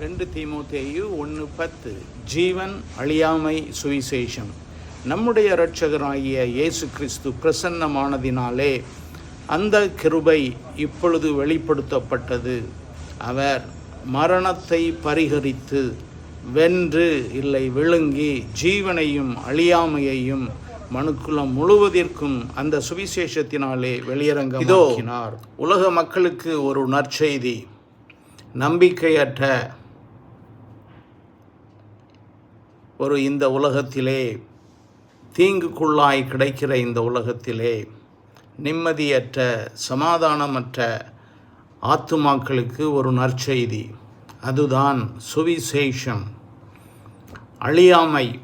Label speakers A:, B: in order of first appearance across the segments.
A: ரெண்டு தீமோத்தேயு ஒன்று பத்து. ஜீவன் அழியாமை சுவிசேஷம். நம்முடைய இரட்சகராகிய இயேசு கிறிஸ்து பிரசன்னமானதினாலே அந்த கிருபை இப்பொழுது வெளிப்படுத்தப்பட்டது. அவர் மரணத்தை பரிகரித்து வென்று இல்லை விழுங்கி ஜீவனையும் அழியாமையையும் மனுக்குலம் முழுவதற்கும் அந்த சுவிசேஷத்தினாலே வெளியரங்கமாக்கினார். உலக மக்களுக்கு ஒரு நற்செய்தி. நம்பிக்கையற்ற ஒரு இந்த உலகத்திலே தீங்குக்குள்ளாய் கிடைக்கிற இந்த உலகத்திலே நிம்மதியற்ற சமாதானமற்ற ஆத்துமாக்களுக்கு ஒரு நற்செய்தி. அதுதான் சுவிசேஷம். அழியாமை.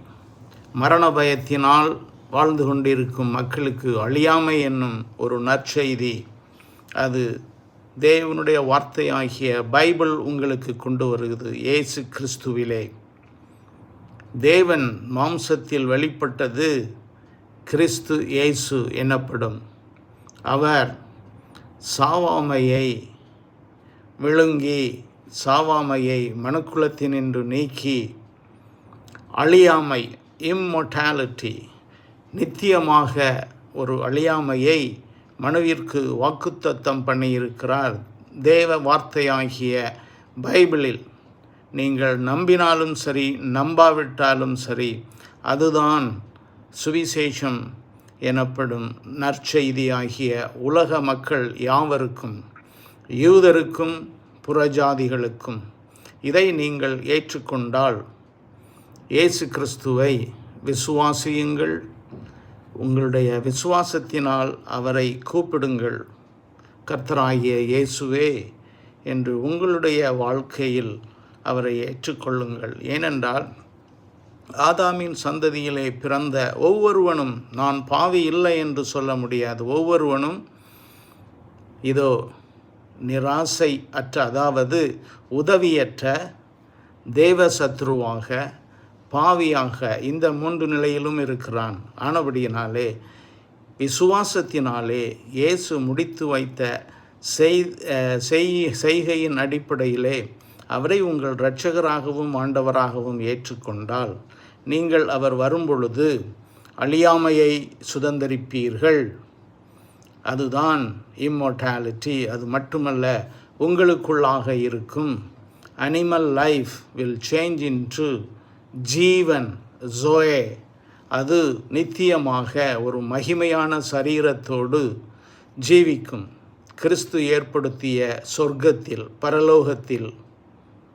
A: மரண பயத்தினால் வாழ்ந்து கொண்டிருக்கும் மக்களுக்கு அழியாமை என்னும் ஒரு நற்செய்தி. அது தேவனுடைய வார்த்தையாகிய பைபிள் உங்களுக்கு கொண்டு வருகிறது. இயேசு கிறிஸ்துவிலே. தேவன் மாம்சத்தில் வெளிப்பட்டது கிறிஸ்து இயேசு எனப்படும். அவர் சாவாமையை விழுங்கி சாவாமையை மனுக்குலத்தினின்று நீக்கி அழியாமை இம்மொட்டாலிட்டி நித்தியமாக ஒரு அழியாமையை மனுவிற்கு வாக்குத்தத்தம் பண்ணியிருக்கிறார் தேவ வார்த்தையாகிய பைபிளில். நீங்கள் நம்பினாலும் சரி நம்பாவிட்டாலும் சரி அதுதான் சுவிசேஷம் எனப்படும் நற்செய்தியாகிய உலக மக்கள் யாவருக்கும் யூதருக்கும் புறஜாதிகளுக்கும். இதை நீங்கள் ஏற்றுக்கொண்டால் இயேசு கிறிஸ்துவை விசுவாசியுங்கள். உங்களுடைய விசுவாசத்தினால் அவரை கூப்பிடுங்கள். கர்த்தராகிய இயேசுவே என்று உங்களுடைய வாழ்க்கையில் அவரை ஏற்றுக்கொள்ளுங்கள். ஏனென்றால் ஆதாமின் சந்ததியிலே பிறந்த ஒவ்வொருவனும் நான் பாவி இல்லை என்று சொல்ல முடியாது. ஒவ்வொருவனும் இதோ நிராசை அற்ற அதாவது உதவியற்ற தேவ சத்ருவாக பாவியாக இந்த மூன்று நிலையிலும் இருக்கிறான். ஆனபடியினாலே விசுவாசத்தினாலே இயேசு முடித்து வைத்த செய் செய் செய்கையின் அடிப்படையிலே அவரை உங்கள் இரட்சகராகவும் ஆண்டவராகவும் ஏற்றுக்கொண்டால் நீங்கள் அவர் வரும்பொழுது அழியாமையை சுதந்திரிப்பீர்கள். அதுதான் இம்மோர்டாலிட்டி அது மட்டுமல்ல உங்களுக்குள்ளாக இருக்கும். Animal life will change into ஜீவன் ஜோயே அது நித்தியமாக ஒரு மகிமையான சரீரத்தோடு ஜீவிக்கும். கிறிஸ்து ஏற்படுத்திய சொர்க்கத்தில் பரலோகத்தில்